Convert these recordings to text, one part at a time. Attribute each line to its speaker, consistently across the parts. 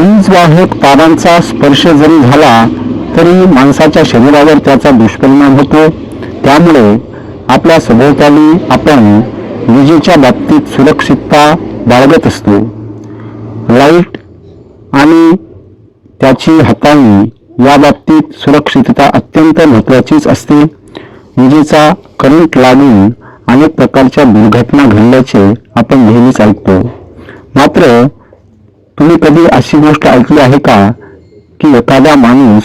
Speaker 1: वीजवाहक तारांचा स्पर्श जरी झाला तरी माणसाच्या शरीरावर त्याचा दुष्परिणाम होतो. त्यामुळे आपल्या सभोवताली आपण विजेच्या बाबतीत सुरक्षितता बाळगत असतो. लाइट आणि त्याची हाताळणी या बाबतीत सुरक्षितता अत्यंत महत्त्वाचीच असते. विजेचा करंट लागून अनेक प्रकारच्या दुर्घटना घडल्याचे आपण नेहमीच ऐकतो. मात्र तुम्ही कधी अशी गोष्ट ऐकली आहे का? की एखादा माणूस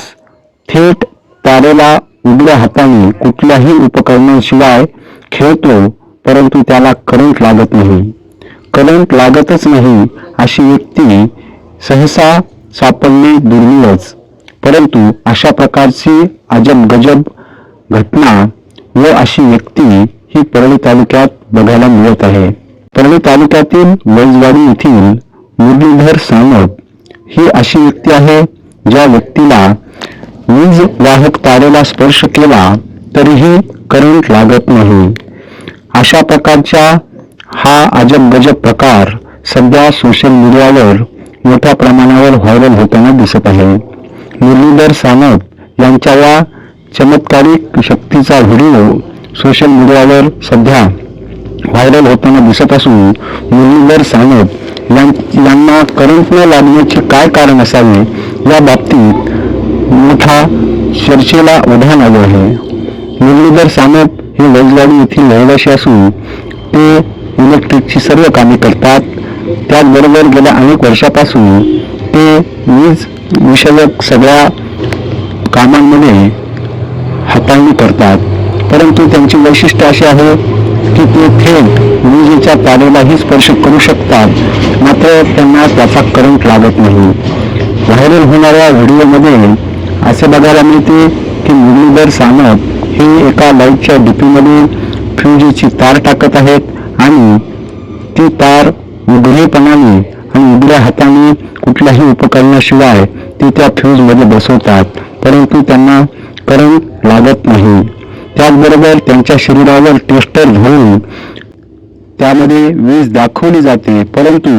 Speaker 1: थेट तारेला उघड्या हाताने कुठल्याही उपकरणाशिवाय खेळतो परंतु त्याला करंट लागत नाही. करंट लागतच नाही अशी व्यक्ती सहसा सापडणे दुर्मिळच. परंतु अशा प्रकारची अजब गजब घटना व अशी व्यक्ती ही परळी तालुक्यात बघायला मिळत आहे. परळी तालुक्यातील वैजवाडी येथील मुरलीधर सानप ही अशी व्यक्ती आहे ज्या व्यक्तीला वीज वाहक तारेला स्पर्श केला तरीही करंट लागत नाही. अशा प्रकारच्या हा अजब गजब प्रकार सध्या सोशल मीडियावर मोठ्या प्रमाणावर व्हायरल होताना दिसत आहे. मुरलीधर सानप यांच्या या चमत्कारिक शक्तीचा व्हिडिओ सोशल मीडियावर सध्या व्हायरल होताना दिसत असून मुरलीधर सानप यांना करंट न लागण्याचे काय कारण असावे या बाबतीत मोठा चर्चेला उधाण आले आहे. मुरलीधर सानप हे वैजवाडी येथील रहिवासी असून ते इलेक्ट्रिकची सर्व कामे करतात. त्याचबरोबर गेल्या अनेक वर्षापासून ते वीज विषयक सगळ्या कामांमध्ये हाताळणी करतात. परंतु त्यांची वैशिष्ट्य अशी आहे की ते थेट विजेच्या तारेलाही स्पर्श करू शकतात. मात्र त्यांना त्याचा करंट लागत नाही. व्हायरल होणाऱ्या व्हिडिओमध्ये असे बघायला मिळते की मुरलीधर सानप हे एका लाईटच्या डीपीमध्ये फ्युजेची तार टाकत आहेत आणि ती तार उघडेपणाने आणि उघड्या हाताने कुठल्याही उपकरणाशिवाय ते त्या फ्यूजमध्ये बसवतात परंतु त्यांना करंट लागत नाही. त्याचबरोबर त्यांच्या शरीरावर टेस्टर घेऊन त्यामध्ये वीज दाखवली जाते परंतु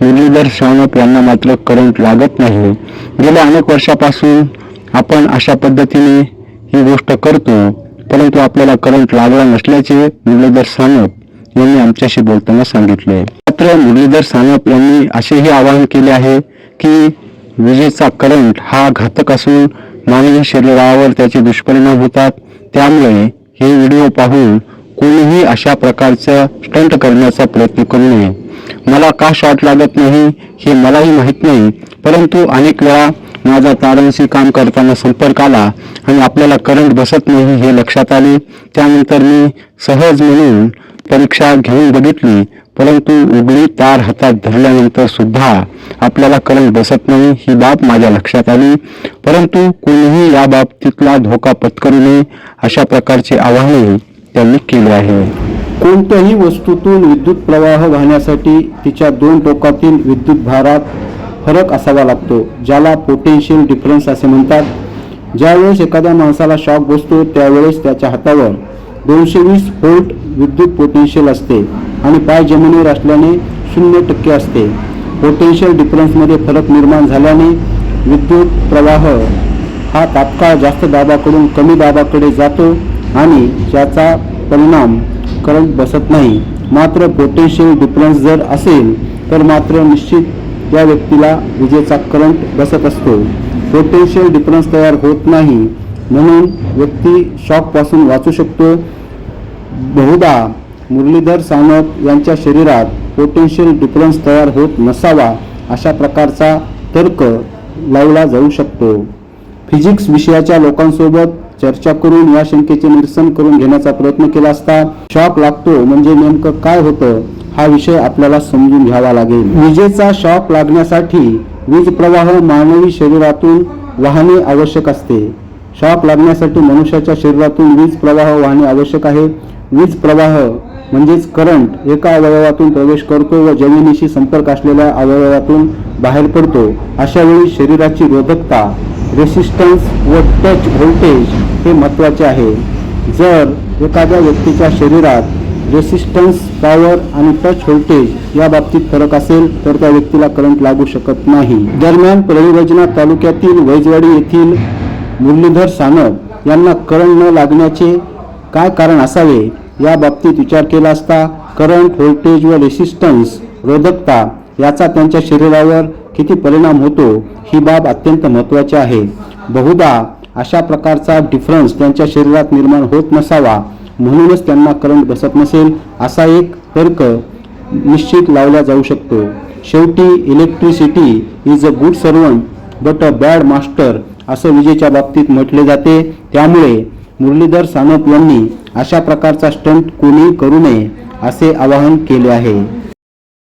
Speaker 1: मुरलीधर सावनप यांना मात्र करंट लागत नाही. गेल्या अनेक वर्षापासून आपण अशा पद्धतीने ही गोष्ट करतो परंतु आपल्याला करंट लागला नसल्याचे मुरलीधर सानप यांनी आमच्याशी बोलताना सांगितले. मात्र मुरलीधर सानप यांनी असेही आवाहन केले आहे की विजेचा करंट हा घातक असून मानवी शरीरावर त्याचे दुष्परिणाम होतात. त्यामुळे हे व्हिडिओ पाहून कोणीही अशा प्रकारचं स्टंट करण्याचा प्रयत्न करू नये. मला का शॉट लागत नाही हे मलाही माहीत नाही. परंतु अनेक वेळा माझा तारांशी काम करताना संपर्क आला आणि आपल्याला करंट बसत नाही हे लक्षात आले. त्यानंतर मी सहज म्हणून परीक्षा घेऊन बघितली परंतु उघडी तार हातात धरल्यानंतर सुद्धा आपल्याला करंट बसत नाही ही बाब माझ्या लक्षात आली. परंतु कोणीही या बाबतीतला धोका पत्करू नये अशा प्रकारचे आवाहनही त्यांनी केले आहे.
Speaker 2: कोणत्याही वस्तूतून विद्युत प्रवाह वाहण्यासाठी तिच्या दोन टोकातील विद्युत भारात फरक असावा लागतो ज्याला पोटेन्शियल डिफरन्स असे म्हणतात. ज्यावेळेस एखाद्या माणसाला शॉक बसतो त्यावेळेस त्याच्या हातावर दोनशे वीस व्होल्ट विद्युत पोटेन्शियल असते आणि पाय जमिनीवर असल्याने शून्य टक्के असते. पोटेन्शियल डिफरन्समध्ये फरक निर्माण झाल्याने विद्युत प्रवाह हा तात्काळ जास्त दाबाकडून कमी दाबाकडे जातो आणि ज्याचा परिणाम करंट बसत नाही. मात्र पोटेन्शियल डिफरन्स जर असेल तर मात्र निश्चित त्या व्यक्तीला विजेचा करंट बसत असतो. पोटेन्शियल डिफरन्स तयार होत नाही. म्हणून व्यक्ती शॉकपासून वाचू शकतो. बहुधा मुरलीधर सावंत यांच्या शरीरात पोटेन्शियल डिफरन्स तयार होत नसावा अशा प्रकारचा तर्क लावला जाऊ शकतो. फिजिक्स विषयाच्या लोकांसोबत चर्चा करून या शंकेचे निरसन करून घेण्याचा प्रयत्न केला असता शॉक लागतो म्हणजे नेमकं काय होतं हा विषय आपल्याला समजून घ्यावा लागेल. विजेचा शॉक लागण्यासाठी वीज प्रवाह मानवी शरीरातून वाहने आवश्यक असते. शाप लागण्यासाठी मनुष्याच्या शरीरातून वीज प्रवाह वाहणे आवश्यक आहे. वीज प्रवाह म्हणजेच करंट एका अवयवातून प्रवेश करतो व जमिनीशी संपर्क असलेल्या अवयवातून बाहेर पडतो अशा वेळी शरीराची रोधकता रेसिस्टन्स व टच व्होल्टेज हे महत्त्वाचे आहे. जर एखाद्या व्यक्तीच्या शरीरात रेसिस्टन्स पॉवर आणि टच व्होल्टेज या बाबतीत फरक असेल तर त्या व्यक्तीला करंट लागू शकत नाही. दरम्यान परळी तालुक्यातील वैजवाडी येथील मुरलीधर सानप यांना करंट न लागण्याचे काय कारण असावे या बाबतीत विचार केला असता करंट व्होल्टेज व रेसिस्टन्स रोधकता याचा त्यांच्या शरीरावर किती परिणाम होतो ही बाब अत्यंत महत्त्वाची आहे. बहुधा अशा प्रकारचा डिफरन्स त्यांच्या शरीरात निर्माण होत नसावा म्हणूनच त्यांना करंट बसत नसेल असा एक तर्क निश्चित लावला जाऊ शकतो. शेवटी electricity is a good servant but a bad master असं विजेच्या बाबतीत म्हटले जाते. त्यामुळे मुरलीधर सानप यांनी अशा प्रकारचा स्टंट कोणी करू नये असे आवाहन केले आहे.